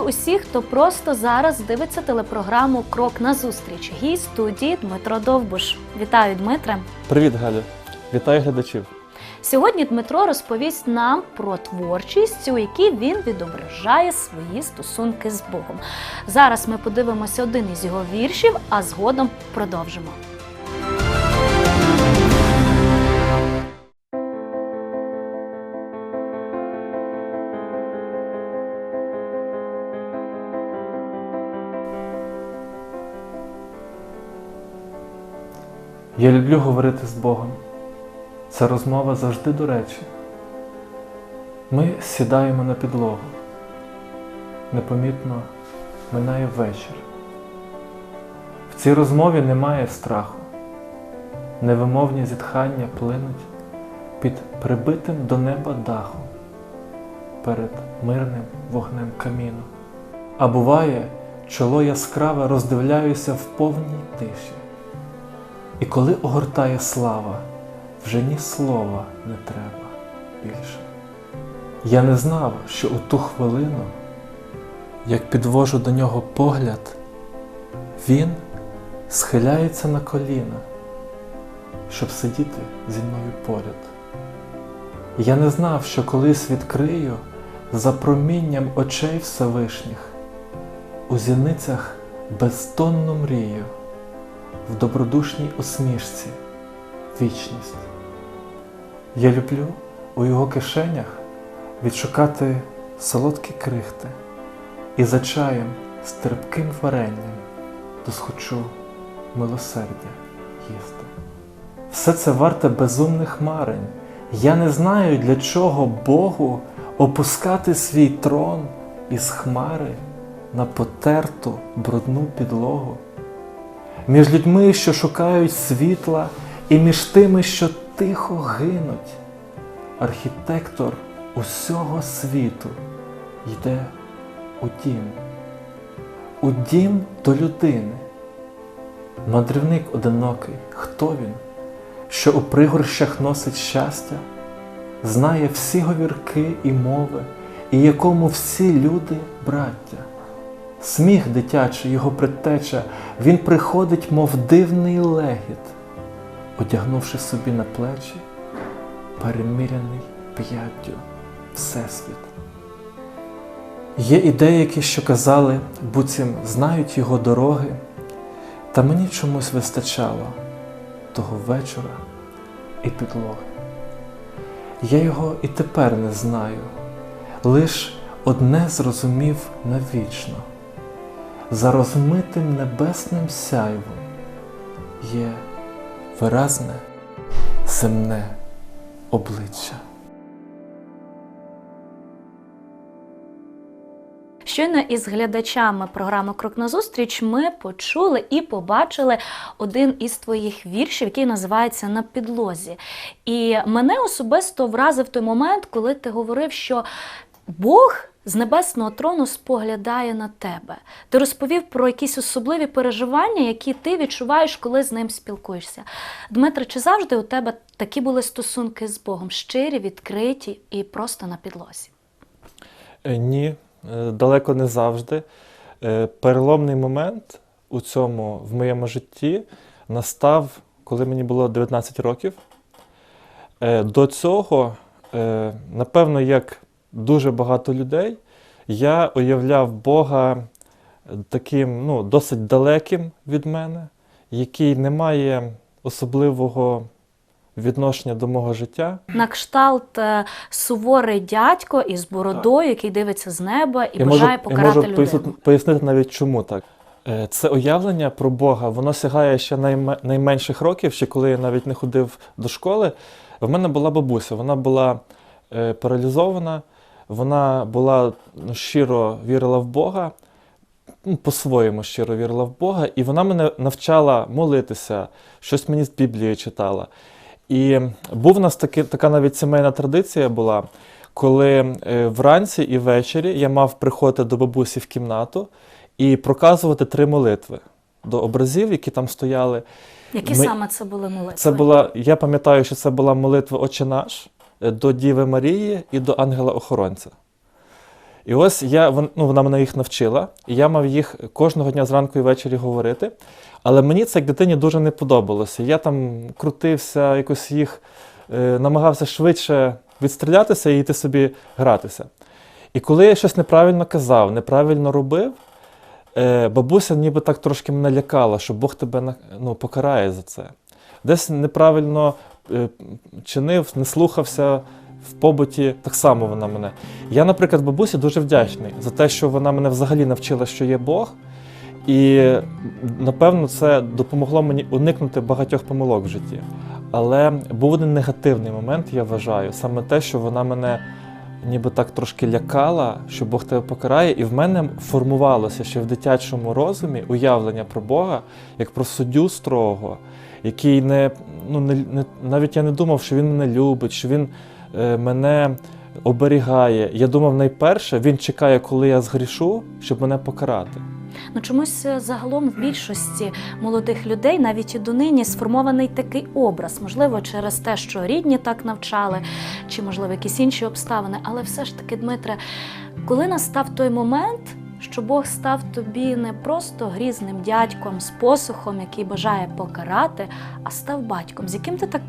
усіх, хто просто зараз дивиться телепрограму Крок на зустріч. Гість студії Дмитро Довбуш. Вітаю, Дмитре. Привіт, Галю. Вітаю глядачів. Сьогодні Дмитро розповість нам про творчість, у якій він відображає свої стосунки з Богом. Зараз ми подивимося один із його віршів, а згодом продовжимо. Я люблю говорити з Богом. Ця розмова завжди до речі. Ми сідаємо на підлогу. Непомітно минає вечір. В цій розмові немає страху. Невимовні зітхання плинуть під прибитим до неба дахом перед мирним вогнем каміну. А буває, чоло яскраве роздивляюся в повній тиші. І коли огортає слава, вже ні слова не треба більше. Я не знав, що у ту хвилину, як підвожу до нього погляд, він схиляється на коліна, щоб сидіти зі мною поряд. Я не знав, що колись відкрию за промінням очей Всевишніх, у зіницях безтонну мрію в добродушній усмішці вічність. Я люблю у його кишенях відшукати солодкі крихти і за чаєм з терпким варенням досхочу милосердя їсти. Все це варте безумних марень. Я не знаю, для чого Богу опускати свій трон із хмари на потерту брудну підлогу між людьми, що шукають світла, і між тими, що тихо гинуть. Архітектор усього світу йде у дім, у дім до людини. Мандрівник одинокий, хто він, що у пригорщах носить щастя, знає всі говірки і мови, і якому всі люди браття. Сміх дитячий, його предтеча, він приходить, мов дивний легіт, одягнувши собі на плечі, переміряний п'яттю Всесвіт. Є і деякі, що казали, буцім знають його дороги, та мені чомусь вистачало того вечора і підлоги. Я його і тепер не знаю, лиш одне зрозумів навічно за розмитим небесним сяйвом є виразне земне обличчя. Щойно із глядачами програми Крок на зустріч ми почули і побачили один із твоїх віршів, який називається На підлозі. І мене особисто вразив той момент, коли ти говорив, що Бог з небесного трону споглядає на тебе. Ти розповів про якісь особливі переживання, які ти відчуваєш, коли з ним спілкуєшся. Дмитре, чи завжди у тебе такі були стосунки з Богом? Щирі, відкриті і просто на підлозі? Е, Ні, е, далеко не завжди. Е, Переломний момент у цьому в моєму житті настав, коли мені було 19 років. До цього, напевно, як дуже багато людей, я уявляв Бога таким ну, досить далеким від мене, який не має особливого відношення до мого життя. На кшталт е, суворий дядько із бородою, який дивиться з неба і я можу, бажає я покарати можу людину. пояснити, пояснити навіть чому так. Е, Це уявлення про Бога, воно сягає ще найменших років, ще коли я навіть не ходив до школи. В мене була бабуся, вона була е, паралізована, вона була ну, щиро вірила в Бога, ну, по-своєму щиро вірила в Бога, і вона мене навчала молитися, щось мені з Біблії читала. І був у нас таки, така навіть сімейна традиція була, коли е, вранці і ввечері я мав приходити до бабусі в кімнату і проказувати три молитви до образів, які там стояли. Які Ми- саме це були молитви? Це була, я пам'ятаю, що це була молитва Отче наш до Діви Марії і до ангела-охоронця. І ось я, ну, вона мене їх навчила, і я мав їх кожного дня зранку і ввечері говорити. Але мені це як дитині дуже не подобалося. Я там крутився, якось їх е, намагався швидше відстрілятися і йти собі гратися. І коли я щось неправильно казав, неправильно робив, е, бабуся ніби так трошки мене лякала, що Бог тебе ну, покарає за це. Десь неправильно е, чинив, не слухався в побуті, так само вона мене. Я, наприклад, бабусі дуже вдячний за те, що вона мене взагалі навчила, що є Бог. І напевно це допомогло мені уникнути багатьох помилок в житті. Але був один негативний момент, я вважаю, саме те, що вона мене ніби так трошки лякала, що Бог тебе покарає, і в мене формувалося ще в дитячому розумі уявлення про Бога як про суддю строгого, який не, ну, не, не навіть я не думав, що він мене любить, що він е, мене оберігає. Я думав, найперше він чекає, коли я згрішу, щоб мене покарати. Ну чомусь е, загалом в більшості молодих людей, навіть і донині, сформований такий образ, можливо, через те, що рідні так навчали, чи можливо якісь інші обставини. Але все ж таки, Дмитре, коли настав той момент, що Бог став тобі не просто грізним дядьком з посухом, який бажає покарати, а став батьком, з яким ти так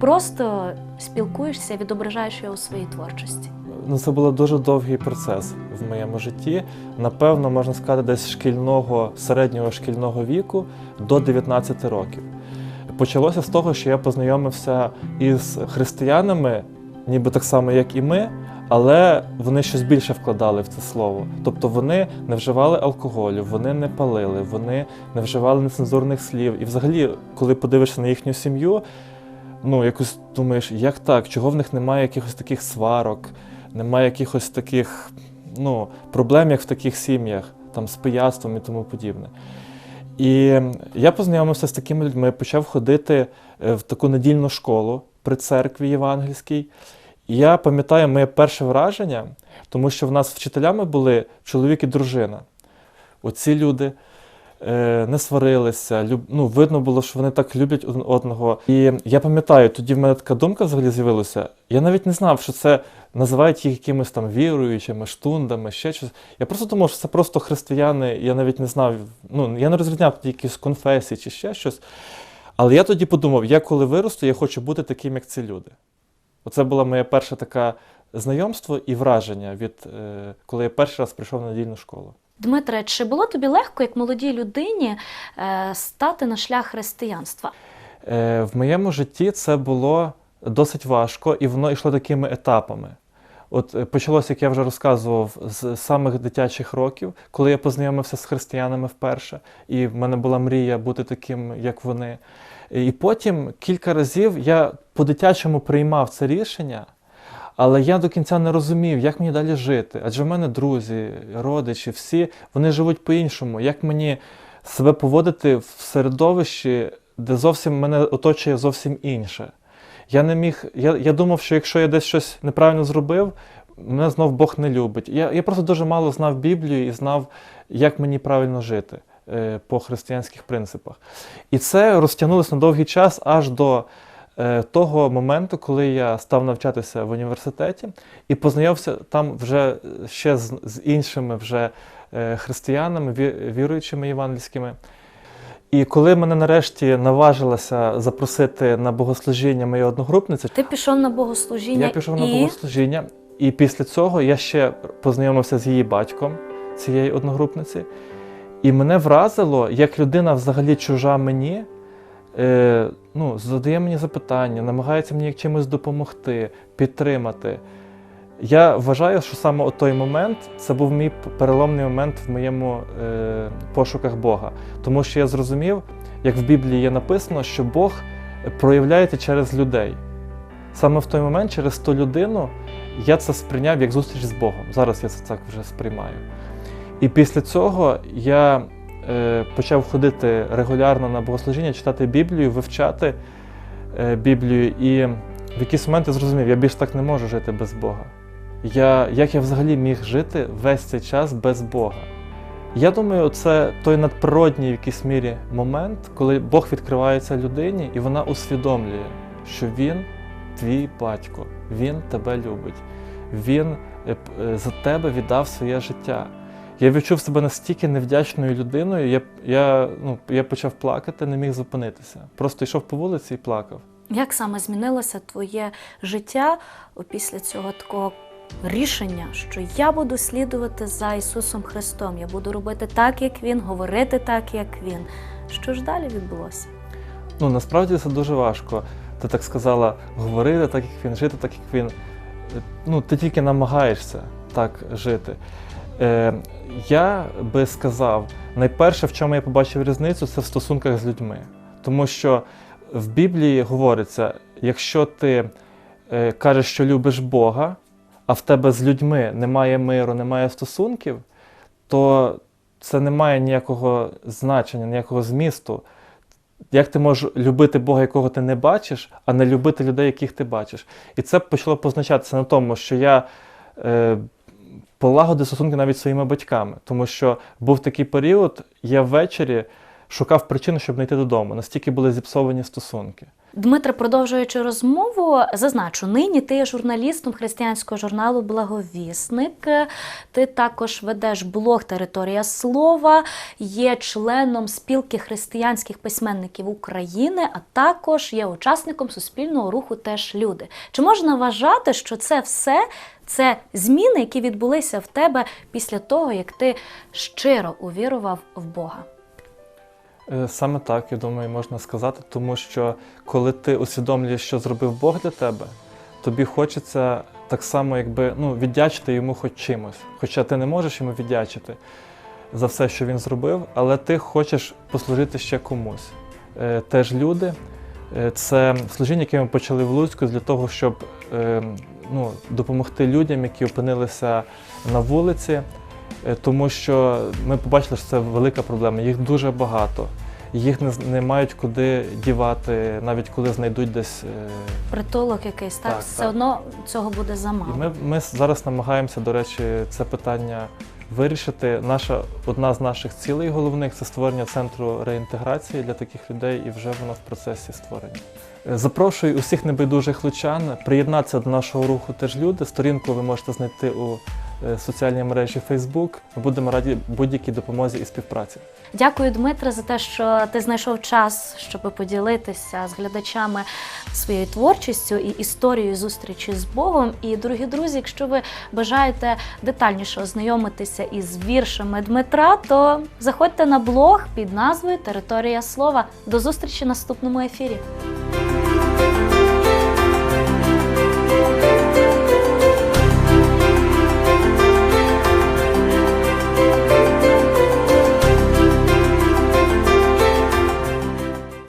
просто спілкуєшся, відображаєш його у своїй творчості. Ну, це був дуже довгий процес в моєму житті. Напевно, можна сказати, десь шкільного, середнього шкільного віку до 19 років. Почалося з того, що я познайомився із християнами, ніби так само, як і ми, але вони щось більше вкладали в це слово. Тобто вони не вживали алкоголю, вони не палили, вони не вживали нецензурних слів. І взагалі, коли подивишся на їхню сім'ю, ну якось думаєш, як так? Чого в них немає якихось таких сварок, немає якихось таких ну, проблем, як в таких сім'ях, там з пияцтвом і тому подібне. І я познайомився з такими людьми, почав ходити е, в таку недільну школу при церкві євангельській. Я пам'ятаю моє перше враження, тому що в нас вчителями були чоловік і дружина. Оці люди е, не сварилися, люб, ну, видно було, що вони так люблять один одного. І я пам'ятаю, тоді в мене така думка взагалі з'явилася. Я навіть не знав, що це називають їх якимись там віруючими, штундами, ще щось. Я просто думав, що це просто християни. Я навіть не знав, ну я не розрізняв якісь конфесії чи ще щось. Але я тоді подумав, я коли виросту, я хочу бути таким, як ці люди. Оце було моє перше таке знайомство і враження від е, коли я перший раз прийшов на недільну школу. Дмитре, чи було тобі легко, як молодій людині, е, стати на шлях християнства? Е, В моєму житті це було досить важко, і воно йшло такими етапами. От почалося, як я вже розказував, з самих дитячих років, коли я познайомився з християнами вперше, і в мене була мрія бути таким, як вони. І потім кілька разів я по-дитячому приймав це рішення, але я до кінця не розумів, як мені далі жити. Адже в мене друзі, родичі, всі вони живуть по-іншому. Як мені себе поводити в середовищі, де зовсім мене оточує зовсім інше. Я не міг. Я, я думав, що якщо я десь щось неправильно зробив, мене знов Бог не любить. Я, я просто дуже мало знав Біблію і знав, як мені правильно жити по християнських принципах. І це розтягнулося на довгий час аж до е, того моменту, коли я став навчатися в університеті і познайомився там вже ще з, іншими вже е, християнами, віруючими євангельськими. І коли мене нарешті наважилася запросити на богослужіння моя одногрупниця, Ти пішов на богослужіння я пішов і на богослужіння, і після цього я ще познайомився з її батьком, цієї одногрупниці. І мене вразило, як людина взагалі чужа мені, е, ну, задає мені запитання, намагається мені чимось допомогти, підтримати. Я вважаю, що саме от той момент це був мій переломний момент в моєму е, пошуках Бога. Тому що я зрозумів, як в Біблії є написано, що Бог проявляється через людей. Саме в той момент, через ту людину, я це сприйняв як зустріч з Богом. Зараз я це так вже сприймаю. І після цього я е, почав ходити регулярно на богослужіння, читати Біблію, вивчати е, Біблію. І в якийсь момент я зрозумів, я більше так не можу жити без Бога. Я, як я взагалі міг жити весь цей час без Бога? Я думаю, це той надприродній в якійсь мірі момент, коли Бог відкривається людині, і вона усвідомлює, що Він твій батько, Він тебе любить, Він е, за тебе віддав своє життя. Я відчув себе настільки невдячною людиною, я, я, ну, я почав плакати, не міг зупинитися. Просто йшов по вулиці і плакав. Як саме змінилося твоє життя після цього такого рішення, що я буду слідувати за Ісусом Христом, я буду робити так, як Він, говорити так, як Він. Що ж далі відбулося? Ну, насправді це дуже важко. Ти так сказала, говорити так, як він, жити так, як він. Е, Ну, ти тільки намагаєшся так жити. Е, я би сказав, найперше, в чому я побачив різницю, це в стосунках з людьми. Тому що в Біблії говориться, якщо ти е, кажеш, що любиш Бога, а в тебе з людьми немає миру, немає стосунків, то це не має ніякого значення, ніякого змісту. Як ти можеш любити Бога, якого ти не бачиш, а не любити людей, яких ти бачиш? І це почало позначатися на тому, що я е, полагодив стосунки навіть своїми батьками, тому що був такий період, я ввечері шукав причину, щоб не йти додому. Настільки були зіпсовані стосунки. Дмитре, продовжуючи розмову, зазначу, нині ти є журналістом християнського журналу Благовісник. Ти також ведеш блог Територія слова, є членом спілки християнських письменників України, а також є учасником суспільного руху Теж люди. Чи можна вважати, що це все це зміни, які відбулися в тебе після того, як ти щиро увірував в Бога? Е, Саме так, я думаю, можна сказати, тому що коли ти усвідомлюєш, що зробив Бог для тебе, тобі хочеться так само, якби ну, віддячити йому хоч чимось. Хоча ти не можеш йому віддячити за все, що він зробив, але ти хочеш послужити ще комусь. Е, Теж люди. Е, Це служіння, яке ми почали в Луцьку для того, щоб е, ну, допомогти людям, які опинилися на вулиці. Е, тому що ми побачили, що це велика проблема. Їх дуже багато. Їх не, не мають куди дівати, навіть коли знайдуть десь. е, Притулок якийсь, так, Так, все так. одно цього буде замало. І ми, ми зараз намагаємося, до речі, це питання вирішити. Наша одна з наших цілей головних це створення центру реінтеграції для таких людей, і вже воно в процесі створення. Е, Запрошую усіх небайдужих лучан приєднатися до нашого руху теж люди. Сторінку ви можете знайти у е, соціальній мережі Facebook. Ми будемо раді будь-якій допомозі і співпраці. Дякую, Дмитре, за те, що ти знайшов час, щоб поділитися з глядачами своєю творчістю і історією зустрічі з Богом. І, дорогі друзі, якщо ви бажаєте детальніше ознайомитися із віршами Дмитра, то заходьте на блог під назвою Територія слова. До зустрічі в наступному ефірі.